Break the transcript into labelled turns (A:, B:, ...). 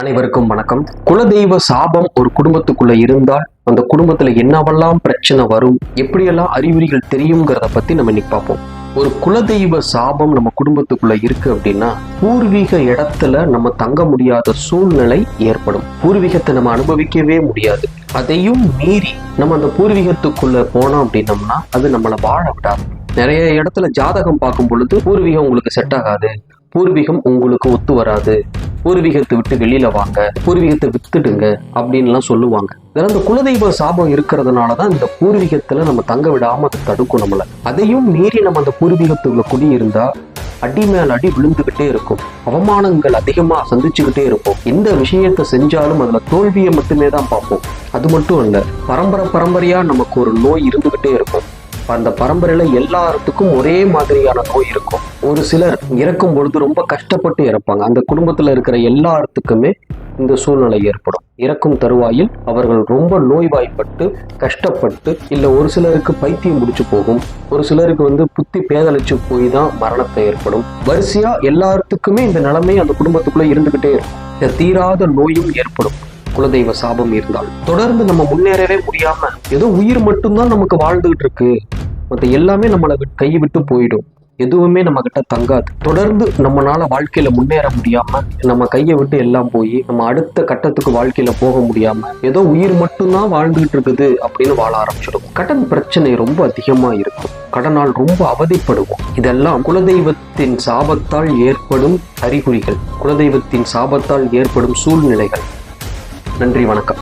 A: அனைவருக்கும் வணக்கம். குலதெய்வ சாபம் ஒரு குடும்பத்துக்குள்ள இருந்தால் அந்த குடும்பத்துல என்னவெல்லாம் பிரச்சனை வரும் எப்படியெல்லாம் அறிகுறிகள் தெரியுங்கிறத பத்தி நம்ம இன்னைக்கு பார்ப்போம். ஒரு குலதெய்வ சாபம் நம்ம குடும்பத்துக்குள்ள இருக்கு அப்படின்னா பூர்வீக இடத்துல நம்ம தங்க முடியாத சூழ்நிலை ஏற்படும். பூர்வீகத்தை நம்ம அனுபவிக்கவே முடியாது. அதையும் மீறி நம்ம அந்த பூர்வீகத்துக்குள்ள போனோம் அப்படின்னம்னா அது நம்மளை வாழ விடாது. நிறைய இடத்துல ஜாதகம் பார்க்கும் பொழுது பூர்வீகம் உங்களுக்கு செட் ஆகாது. பூர்வீகம் உங்களுக்கு ஒத்து வராது. பூர்வீகத்தை விட்டு வெளியில வாங்க பூர்வீகத்தை வித்துடுங்க அப்படின்லாம் சொல்லுவாங்க. இதெல்லாம் இந்த குலதெய்வ சாபம் இருக்கிறதுனால தான் இந்த பூர்வீகத்துல நம்ம தங்க விடாம அதை தடுக்கும் நம்மள. அதையும் மீறி நம்ம அந்த பூர்வீகத்துக்குள்ள குடியிருந்தா அடி மேல் அடி விழுந்துகிட்டே இருக்கும். அவமானங்கள் அதிகமா சந்திச்சுக்கிட்டே இருப்போம் எந்த விஷயத்தை செஞ்சாலும் அதுல தோல்வியை மட்டுமே தான் பார்ப்போம். அது மட்டும் இல்ல பரம்பரை பரம்பரையா நமக்கு ஒரு நோய் இருந்துகிட்டே இருக்கும். அந்த பரம்பரையில் எல்லாத்துக்கும் ஒரே மாதிரியான நோய் இருக்கும். ஒரு சிலர் இறக்கும் பொழுது ரொம்ப கஷ்டப்பட்டு இறப்பாங்க. அந்த குடும்பத்தில் இருக்கிற எல்லாத்துக்குமே இந்த சூழ்நிலை ஏற்படும். இறக்கும் தருவாயில் அவர்கள் ரொம்ப நோய்வாய்ப்பட்டு கஷ்டப்பட்டு இல்லை ஒரு சிலருக்கு பைத்தியம் முடிச்சு போகும். ஒரு சிலருக்கு வந்து புத்தி பேதலிச்சு போய் தான் மரணத்தை ஏற்படும். வரிசையா எல்லாத்துக்குமே இந்த நிலைமை அந்த குடும்பத்துக்குள்ள இருந்துகிட்டே இருக்கும். இந்த தீராத நோயும் ஏற்படும். குலதெய்வ சாபம் இருந்தால். தொடர்ந்து நம்ம முன்னேறவே முடியாம ஏதோ உயிர் மட்டும்தான் நமக்கு வாழ்ந்துகிட்டு இருக்கு. மற்ற எல்லாமே நம்மளை கை விட்டு போயிடும். எதுவுமே நம்ம கிட்ட தங்காது. தொடர்ந்து நம்மளால வாழ்க்கையில முன்னேற முடியாம நம்ம கையை விட்டு எல்லாம் போய் நம்ம அடுத்த கட்டத்துக்கு வாழ்க்கையில போக முடியாம ஏதோ உயிர் மட்டும்தான் வாழ்ந்துகிட்டு இருக்குது அப்படின்னு வாழ ஆரம்பிச்சிடும். கடன் பிரச்சனை ரொம்ப அதிகமா இருக்கும். கடனால் ரொம்ப அவதிப்படுவோம். இதெல்லாம் குலதெய்வத்தின் சாபத்தால் ஏற்படும் அறிகுறிகள். குலதெய்வத்தின் சாபத்தால் ஏற்படும் சூழ்நிலைகள். நன்றி வணக்கம்.